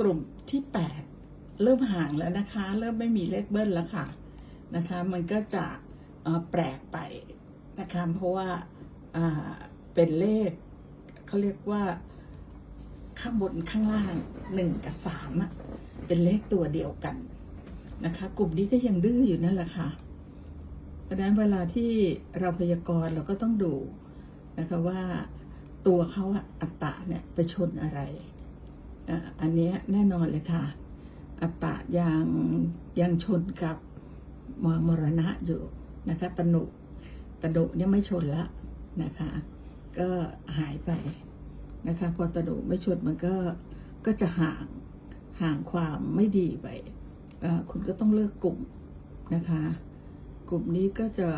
กลุ่มที่แปดเริ่มห่างแล้วนะคะ เริ่มไม่มีเลขเบิ้ลแล้วค่ะนะคะ มันก็จะแปลกไปนะคะเพราะว่าเป็นเลขเขาเรียกว่าข้างบนข้างล่างหนึ่งกับสามอะเป็นเลขตัวเดียวกันนะคะ กลุ่มนี้ก็ยังดื้ออยู่นั่นแหละค่ะเพราะนั้นเวลาที่เราพยากรณ์เราก็ต้องดูนะคะว่าตัวเขาอะอัตตะเนี่ยไปชนอะไร อันนี้แน่นอนเลยค่ะ อัตตะยังยังชนกับมมรณะอยู่นะคะตนุตนุเนี่ยไม่ชนละนะคะ ก็หายไปนะคะ พอตนุไม่ชนมันก็ก็จะห่างห่างความไม่ดีไปคุณก็ต้องเลิกกลุ่มนะคะ กลุ่มนี้ก็จะ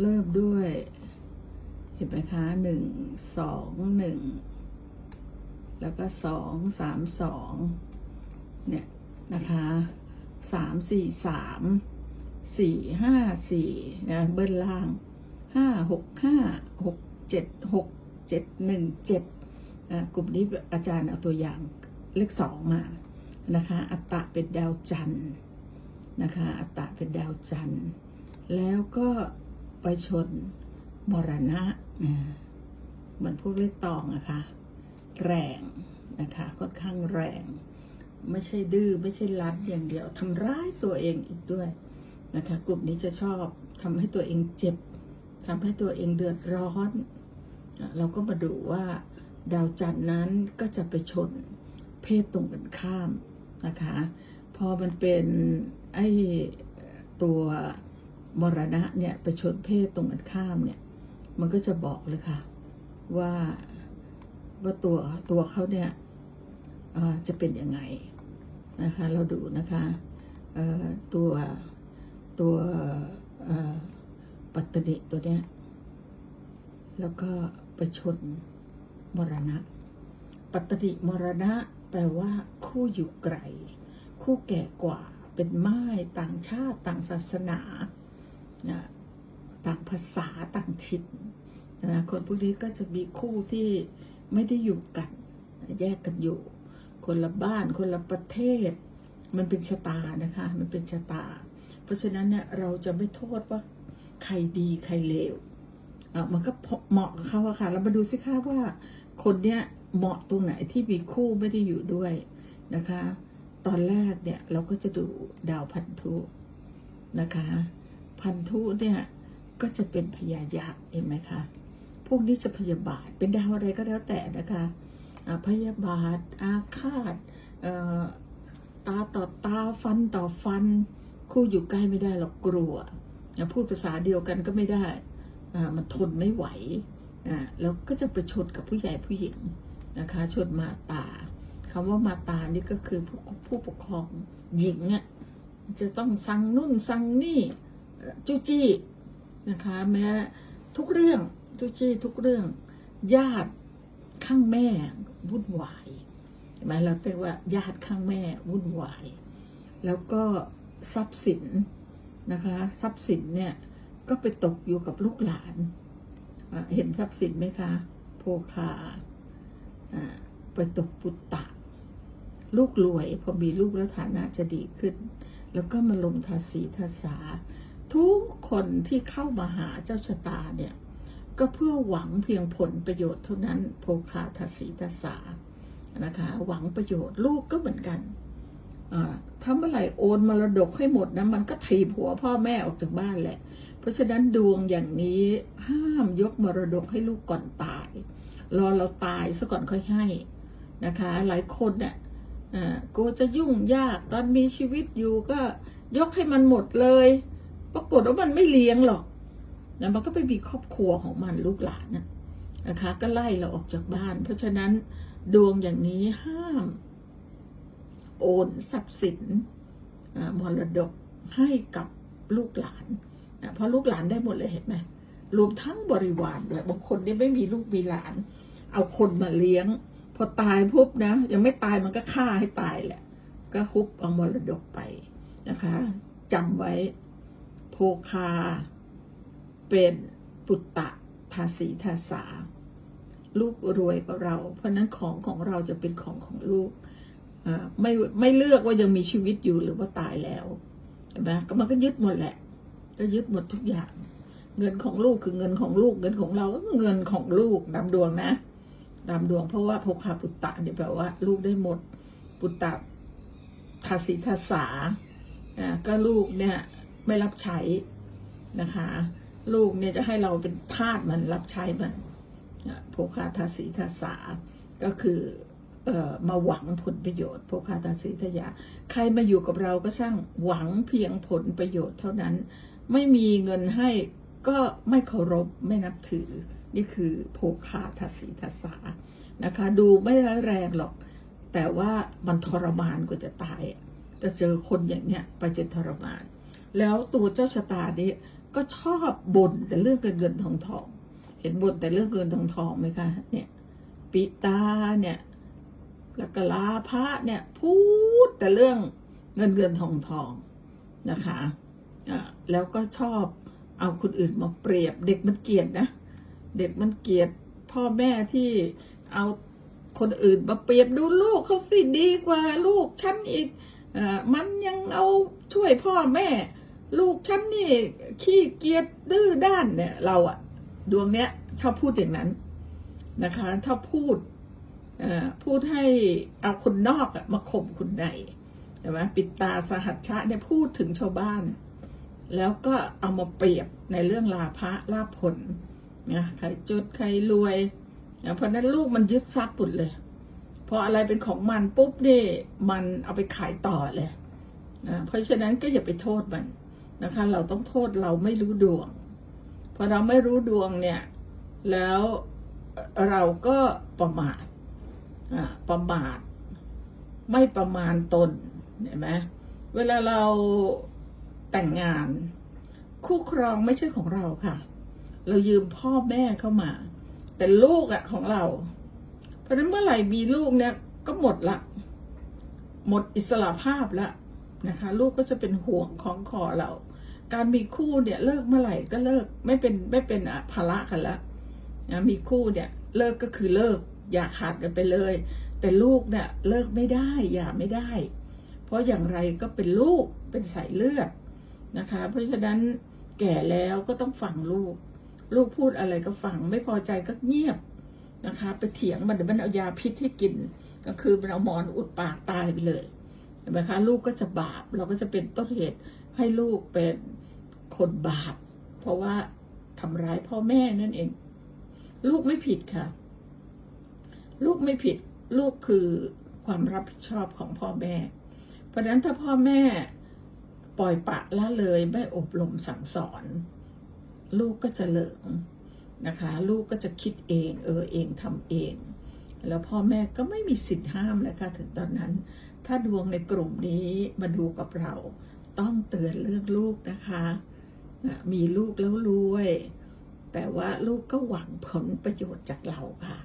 เริ่มด้วย เห็นไหมคะหนึ่งสองหนึ่ง แล้วก็สองสามสองเนี่ยนะคะสามสี่สามสี่ห้าสี่นะเบิ้ลล่างห้าหกห้าหกเจ็ดหกเจ็ดหนึ่งเจ็ดอ่ากลุ่มนี้อาจารย์เอาตัวอย่างเลขสองมานะคะ อัตตะเป็นดาวจันทร์นะคะ อัตตะเป็นดาวจันทร์ แล้วก็ไปชนมรณะนะเหมือนพวกเลขตองอะคะ แรงนะคะค่อนข้างแรง ไม่ใช่ดื้อไม่ใช่รัดอย่างเดียวทำร้ายตัวเองอีกด้วยนะคะกลุ่มนี้จะชอบทำให้ตัวเองเจ็บทำให้ตัวเองเดือดร้อน เราก็มาดูว่าดาวจันทร์นั้นก็จะไปชนเพศตรงกันข้ามนะคะ พอมันเป็นไอ้ตัวมรณะเนี่ยไปชนเพศตรงกันข้ามเนี่ย มันก็จะบอกเลยค่ะ ว่า ว่าตัวตัวเขาเนี่ยจะเป็นยังไงนะคะ เราดูนะคะตัวตัวปัตตนิตัวเนี้ยแล้วก็ไปชนมรณะ ปัตตนิมรณะแปลว่า คู่อยู่ไกล คู่แก่กว่าเป็นไม้ต่างชาติต่างศาสนานะต่างภาษาต่างถิ่นนะคนพวกนี้ก็จะมีคู่ที่ ไม่ได้อยู่กัน แยกกันอยู่ คนละบ้านคนละประเทศ มันเป็นชะตานะคะ มันเป็นชะตา เพราะฉะนั้นเนี่ยเราจะไม่โทษว่าใครดีใครเลวอะมันก็เหมาะกับเขาอะค่ะเรามาดูสิคะว่า คนเนี้ยเหมาะตรงไหนที่มีคู่ไม่ได้อยู่ด้วยนะคะ ตอนแรกเนี่ยเราก็จะดูดาวพันธุนะคะ พันธุเนี่ยก็จะเป็นพยายักษ์เห็นไหมคะ พวกนี้จะพยาบาท เป็นดาวอะไรก็แล้วแต่นะคะพยาบาท อาฆาตตาต่อตาฟันต่อฟัน คู่อยู่ใกล้ไม่ได้หรอกกลัวพูดภาษาเดียวกันก็ไม่ได้มันทนไม่ไหวแล้วก็จะไปชนกับผู้ใหญ่ผู้หญิงนะคะชนมาตาคำว่ามาตานี่ก็คือผู้ผู้ปกครองหญิงอะจะต้องสั่งนู่นสั่งนี่จู้จี้นะคะแม้ทุกเรื่อง จู้จี้ทุกเรื่อง ญาติข้างแม่วุ่นวายเห็นไหมเราเรียกว่าญาติข้างแม่วุ่นวาย แล้วก็ทรัพย์สินนะคะ ทรัพย์สินเนี่ยก็ไปตกอยู่กับลูกหลาน เห็นทรัพย์สินไหมคะ โภคาไปตกปุตตะ ลูกรวยพอมีลูกแล้วฐานะจะดีขึ้น แล้วก็มาลงทาสีทาสา ทุกคนที่เข้ามาหาเจ้าชะตาเนี่ย ก็เพื่อหวังเพียงผลประโยชน์เท่านั้นโภคาทาสีทาสานะคะหวังประโยชน์ลูกก็เหมือนกันถ้าเมื่อไหร่โอนมรดกให้หมดนะมันก็ถีบหัวพ่อแม่ออกจากบ้านแหละ เพราะฉะนั้นดวงอย่างนี้ห้ามยกมรดกให้ลูกก่อนตาย รอเราตายซะก่อนค่อยให้นะคะ หลายคนเนี่ยกูจะยุ่งยากตอนมีชีวิตอยู่ก็ยกให้มันหมดเลย ปรากฏว่ามันไม่เลี้ยงหรอก นะมันก็ไปมีครอบครัวของมันลูกหลานนะนะคะ ก็ไล่เราออกจากบ้าน เพราะฉะนั้นดวงอย่างนี้ห้าม โอนทรัพย์สินมรดกให้กับลูกหลานเพราะลูกหลานได้หมดเลยเห็นไหมรวมทั้งบริวารด้วยบางคนนี่ไม่มีลูกมีหลาน เอาคนมาเลี้ยง พอตายปุ๊บนะ ยังไม่ตายมันก็ฆ่าให้ตายแหละ ก็คุบเอามรดกไปนะคะจำไว้โภคา เป็นปุตตะทาสีทาสา ลูกรวยกว่าเรา เพราะนั้นของของเราจะเป็นของของลูกไม่ไม่เลือกว่ายังมีชีวิตอยู่หรือว่าตายแล้วเห็นไหมก็มันก็ยึดหมดแหละ ก็ยึดหมดทุกอย่าง เงินของลูกคือเงินของลูก เงินของเราก็เงินของลูกดำดวงนะดำดวงเพราะว่าโภคาปุตตะเนี่ยแปลว่า ลูกได้หมดปุตตะทาสีทาสาก็ลูกเนี่ยไม่รับใช้นะคะ ลูกเนี่ยจะให้เราเป็นทาสมันรับใช้มันโภคาทาสีทาสาก็คือเอ่อมาหวังผลประโยชน์โภคาทาสีทยา ใครมาอยู่กับเราก็ช่างหวังเพียงผลประโยชน์เท่านั้น ไม่มีเงินให้ก็ไม่เคารพไม่นับถือ นี่คือโภคาทาสีทสานะคะ ดูไม่ร้ายแรงหรอก แต่ว่ามันทรมานกว่าจะตายจะเจอคนอย่างเนี้ยไปจนทรมาน แล้วตัวเจ้าชะตานี้ ก็ชอบบ่นแต่เรื่องเงินเงินทองทองเห็นบ่นแต่เรื่องเงินทองทองไหมคะเนี่ยปิตาเนี่ยแล้วก็ลาพระเนี่ยพูดแต่เรื่องเงินเงินทองทองนะคะอ่าแล้วก็ชอบเอาคนอื่นมาเปรียบเด็กมันเกลียดนะ เด็กมันเกลียดพ่อแม่ที่เอาคนอื่นมาเปรียบดูลูกเขาสิดีกว่าลูกฉันอีกอามันยังเอาช่วยพ่อแม่ ลูกฉันนี่ ขี้เกียจดื้อด้านเนี่ย เราอะดวงเนี้ยชอบพูดอย่างนั้นนะคะถ้าพูดเอ่อพูดให้เอาคนนอกอะมาข่มคนในใช่ไหมปิดตาสหัชชะเนี่ยพูดถึงชาวบ้าน แล้วก็เอามาเปรียบในเรื่องลาภะลาผลนะใครจดใครรวยนะเพราะฉะนั้นลูกมันยึดทรัพย์หมดเลยพออะไรเป็นของมันปุ๊บเนี่ยมันเอาไปขายต่อเลยนะเพราะฉะนั้นก็อย่าไปโทษมัน นะคะ เราต้องโทษเราไม่รู้ดวงพอเราไม่รู้ดวงเนี่ย แล้วเราก็ประมาทอ่าประมาท ไม่ประมาณตนเห็นไหมเวลาเราแต่งงาน คู่ครองไม่ใช่ของเราค่ะ เรายืมพ่อแม่เข้ามา แต่ลูกอะของเรา เพราะนั้นเมื่อไหร่มีลูกเนี่ยก็หมดละ หมดอิสระภาพละนะคะ ลูกก็จะเป็นห่วงของคอเรา การมีคู่เนี่ยเลิกเมื่อไหร่ก็เลิกไม่เป็นไม่เป็นอะภาระกันละนะมีคู่เนี่ยเลิกก็คือเลิกอย่าขาดกันไปเลย แต่ลูกเนี่ยเลิกไม่ได้อย่าไม่ได้ เพราะอย่างไรก็เป็นลูกเป็นสายเลือดนะคะ เพราะฉะนั้นแก่แล้วก็ต้องฟังลูก ลูกพูดอะไรก็ฟังไม่พอใจก็เงียบนะคะไปเถียงมันเดี๋ยวมันเอายาพิษให้กิน ก็คือมันเอาหมอนอุดปากตายไปเลยเห็นไหมคะลูกก็จะบาปเราก็จะเป็นต้นเหตุให้ลูกเป็น คนบาป เพราะว่าทำร้ายพ่อแม่นั่นเอง ลูกไม่ผิดค่ะ ลูกไม่ผิด ลูกคือความรับผิดชอบของพ่อแม่ เพราะนั้นถ้าพ่อแม่ปล่อยปะละเลยไม่อบรมสั่งสอน ลูกก็จะเหลิงนะคะ ลูกก็จะคิดเอง เออเองทำเอง แล้วพ่อแม่ก็ไม่มีสิทธิ์ห้ามแล้วค่ะถึงตอนนั้น ถ้าดวงในกลุ่มนี้มาดูกับเรา ต้องเตือนเรื่องลูกนะคะ มีลูกแล้วรวย แต่ว่าลูกก็หวังผลประโยชน์จากเราค่ะ